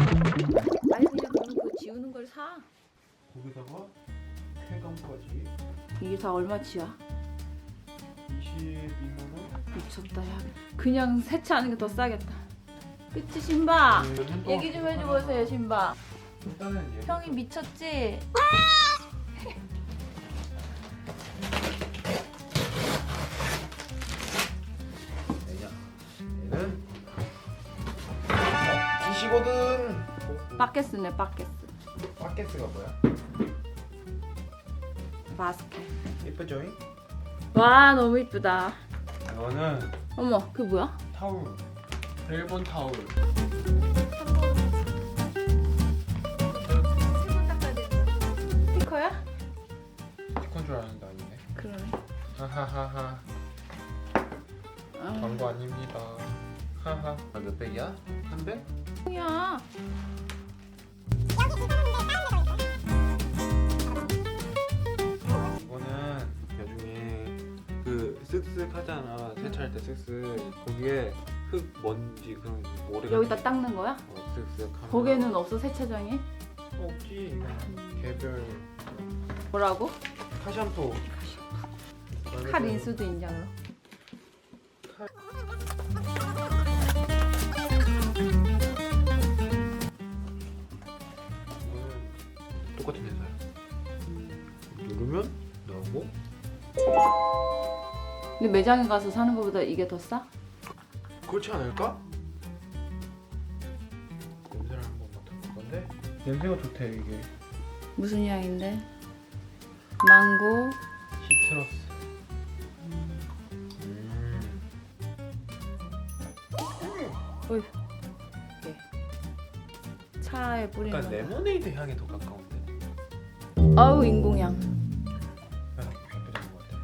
그냥 그럼 그거 지우는 걸 사. 거기다가 쾌감까지 이게 다 얼마치야? 22만 원. 미쳤다 야. 그냥 세차하는 게 더 싸겠다. 그치 신바? 동안 얘기 좀 해줘 보세요 신바. 일단은 얘 형이 미쳤지? 얘는 기시거든. 빠켓스네 빠켓스. 바켓스가 뭐야? 마스크. 예쁘죠? 와 너무 이쁘다. 이거는 어머 그 뭐야? 타올. 일본 타올. 하하하하. 아, 광고 아닙니다. 하하. 아, 몇 백이야? 한 백? 뭐야? 이거는 나중에 그 쓱쓱 하잖아 세차할 때 쓱쓱 거기에 흙 먼지 그런 모래가 여기다 닦는 거야? 어, 쓱쓱 하면 거기에는 없어 세차장에? 없지 개별 뭐라고? 카샴푸 칼 인수도 인정으로. 이거는 똑같은 회사야 누르면 나오고 근데 매장에 가서 사는 것보다 이게 더 싸? 그렇지 않을까? 냄새를 한번 맡아볼 건데 냄새가 좋대 이게 무슨 향인데? 망고. 시트러스 차에 뿌리는 약간 거. 레모네이드 향에 더 가까운데 아우 인공향. 아, 예쁘게 된것 같아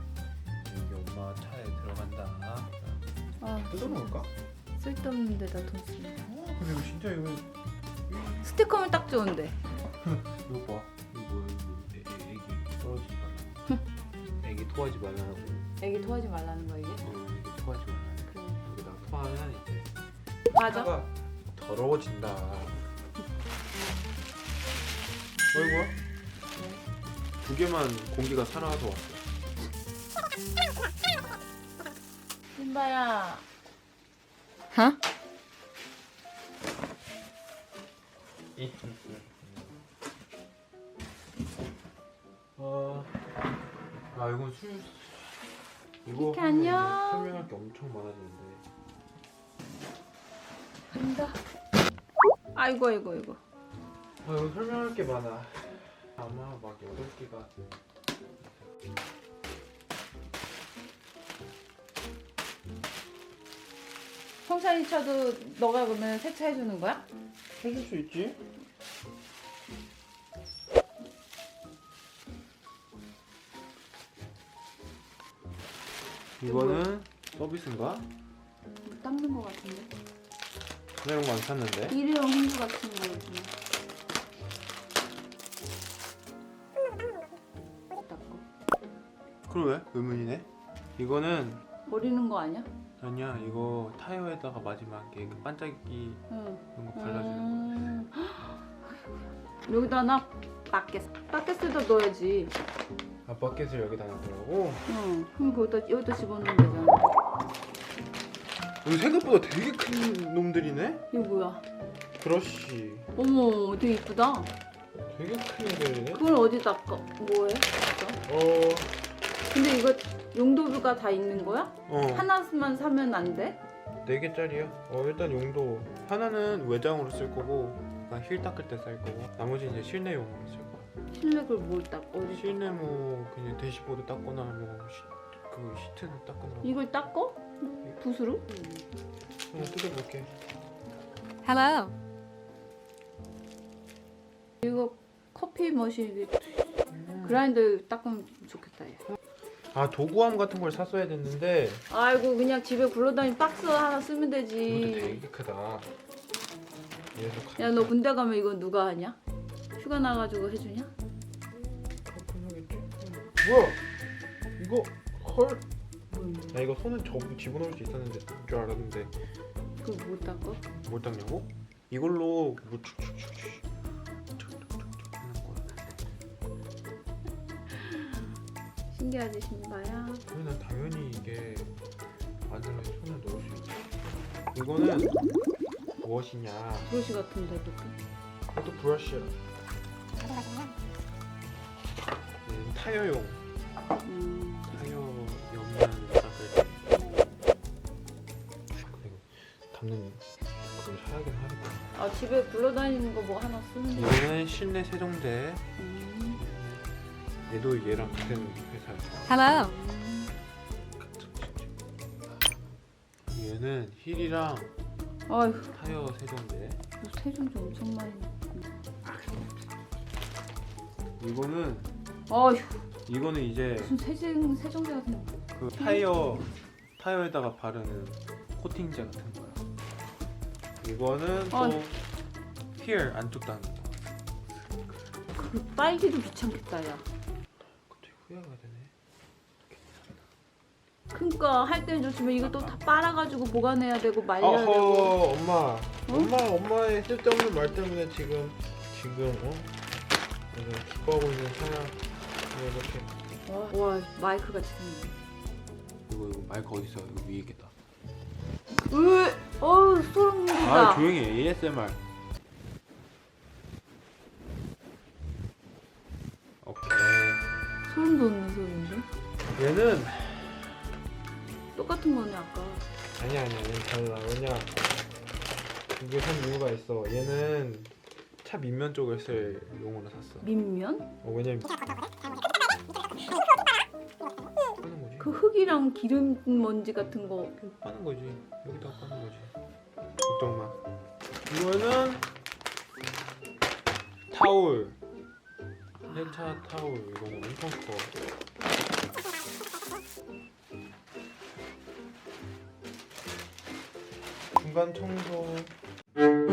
여기 엄마 차에 들어간다 아, 뜯어먹을까? 쓸데없는 데다 돈 쓰네. 어, 근데 이거 진짜 이거 스티커면 딱 좋은데. 이거 봐 이거 뭐야 이거 애, 애, 애기 떨어지지 말라 애기 토하지 말라고 애기 토하지 말라는 거 이게? 어, 애기 토하지 말라 그래. 여기다 토하면 이제 맞아. 차가 더러워진다 어이구야 두 개만 공기가 살아서 왔어 신바야. 어? 아, 아 이건 술 이거 이렇게 하면 안녕. 설명할 게 엄청 많아지는데 간다. 아이고 아이고 아이고. 아 이거 설명할 게 많아 아마 막 여덟 개가 성찬이 차도 너가 그러면 세차해 주는 거야? 해줄 수 있지? 이거는 서비스인가? 닦는 거 같은데. 그냥 이런 거안 샀는데 일회용 홍수 같은 거 요즘에. 왜? 의문이네 이거는 버리는 거 아니야? 아니야 이거 타이어에다가 마지막에 그 반짝이 응. 이런 거 발라주는 음. 여기다 나 바켓. 바켓에다 넣어야지. 거 아, 버켓을 여기다 놔두라고? 응. 그럼 거기다 여기다 집어넣으면 되잖아. 이거 생각보다 되게 큰 놈들이네? 이거 뭐야? 브러쉬 어머, 되게 이쁘다. 되게 큰 애들이네? 그걸 어디 닦아? 뭐해? 진짜? 어... 근데 이거 용도가 다 있는 거야? 어 하나만 사면 안 돼? 4개짜리야 어 일단 용도 하나는 외장으로 쓸 거고 약간 휠 닦을 때 쓸 거고 나머지 이제 실내용으로 쓸 거야 실내 그걸 뭘 닦? 어디? 실내 뭐 그냥 대시보드 닦거나 뭐 시, 그 시트는 닦거나 이걸 닦어? 붓으로? 한번 뜯어볼게 Hello. 이거 커피 머신 그라인더 닦으면 좋겠다. 얘. 아 도구함 같은 걸 샀어야 됐는데 아이고 그냥 집에 굴러다니는 박스 하나 쓰면 이것도 되지. 되게 크다 얘도 야너 군대 가면 이거 누가 하냐? 휴가 나가지고 해주냐? 뭐야? 이거 헐? 나 이거 손은 저 집어넣을 수 있었는데 줄 알았는데 그거 못 닦아? 뭘 닦냐고? 이걸로 뭐 축축축축 신기하지 신바야. 그러면 당연히 이게 안으로 손을 넣을 수 있지. 이거는 무엇이냐? 브러쉬 같은데 그것도. 이것도 브러쉬야. 얘는 타이어용. 음. 타이어 옆면 닦을 때. 이거 담는 그걸 사야긴 하니까. 아 집에 굴러다니는 거 뭐 하나 쓰는 거. 이거는 실내 세정제. 음. 얘도 얘랑 같은 회사야. Hello. 음. 얘는 힐이랑 아휴 타이어 세정제. 세종도 엄청 많이. 이거는 아휴 이거는 이제 무슨 세정 세정제 같은 거. 그 타이어 타이어에다가 바르는 코팅제 같은 거야. 이거는 아. 또힐 안쪽 닦는 거. 그 빨기도 귀찮겠다 야. 갑자기 후회가 되네. 그러니까 할 때는 좋지만 또다 빨아가지고 보관해야 되고 말려야 되고. 어허 엄마 엄마 엄마의 쓸데없는 말 때문에 지금 지금 어 오늘 기뻐하고 있는 사람 이렇게 와, 와 마이크가 지금. 이거 이거 마이크 어디 있어 이거 위에 있겠다. 으, 어우 소름 돋는다. 아 조용히 해 ASMR. 오케이 소름 돋는 소리인데? 얘는 똑같은 거네 아까. 아니야 아니야 얘는 달라 왜냐? 이게 산 이유가 있어. 얘는 차 밑면 쪽을 쓸 용으로 샀어. 밑면? 어, 왜냐면 빠는 거지. 그 흙이랑 기름 먼지 같은 거. 빠는 거지. 여기다 빠는 거지. 걱정 마. 이거는 타올 세차 타올 이거 뭐 엄청 커 중간 청소 그냥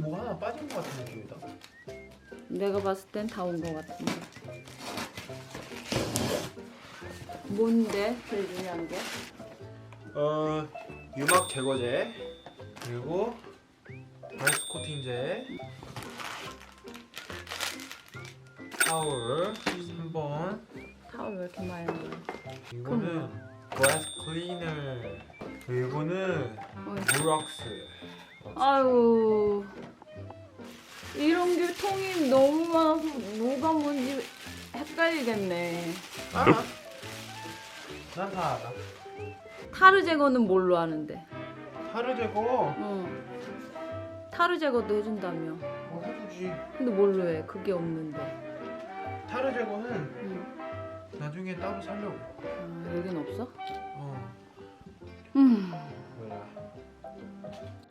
뭐 하나 빠진 것 같은 느낌이다 내가 봤을 땐 다온거 같은데. 뭔데 제일 중요한 게? 어 유막 제거제 그리고 바이스 코팅제 타올 3번 타월 왜 이렇게 많이 나와? 이거는 브라스 클리너 그리고는 어이. 무락스 아유 이런 게 통이 너무 많아서 뭐가 뭔지 헷갈리겠네. 알아 난 다 알아 타르 제거는 뭘로 하는데? 타르 제거 응. 타르 제거도 해준다며. 뭐 해주지 근데 뭘로 해? 그게 없는데. 타르 제거는 응. 나중에 따로 살려고 아, 여긴 없어? 어 음. 뭐야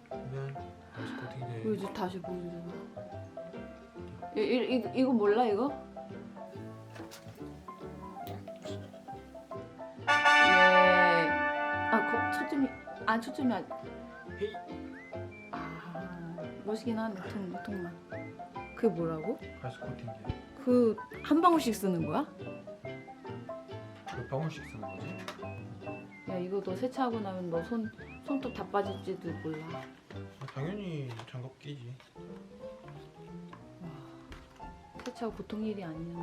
그러면 바이스 코팅제 왜 이제 다시 보여주나? 이, 이, 이, 이거 몰라 이거? 예. 아, 거, 초점이 아 초점이 아. 헤이. 아, 멋이긴 하네 통 통만. 그게 뭐라고? 바이스 코팅제 그한 방울씩 쓰는 거야? 몇 방울씩 쓰는 거지? 야 이거 너 세차하고 나면 너 손 손톱 다 빠질지도 몰라. 아, 당연히 장갑 끼지 세차가 보통 일이 아니네.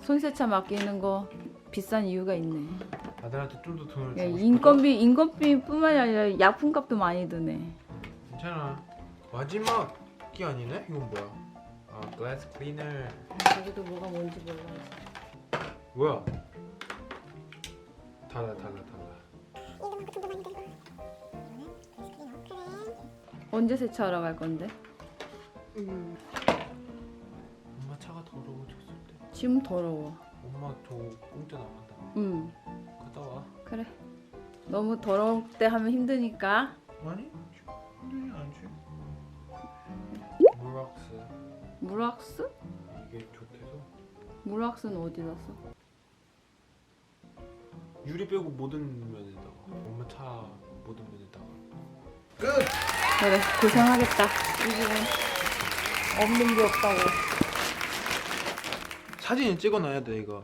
손 세차 맡기는 거 비싼 이유가 있네. 아들한테 좀 더 돈을 야, 주고? 인건비 인건비뿐만이 아니라 약품값도 많이 드네. 괜찮아 마지막 끼 아니네? 이건 뭐야? 아 글래스 클리너 자기도 뭐가 뭔지 몰라. 뭐야? 달라 달라 달라 언제 세차하러 갈 건데? 엄마 차가 더러워졌을 때 지금 더러워. 엄마 저 공짜 나간다 응, 갔다 와 그래. 너무 더러울 때 하면 힘드니까. 아니 힘들지 않지 물왁스 물왁스? 이게 좋대서 물왁스는 어디다 써? 유리 빼고 모든 면에다가. 엄마 차 모든 면에다가. 끝! 그래 고생하겠다. 이 집은 없는 게 없다고. 사진을 찍어놔야 돼 이거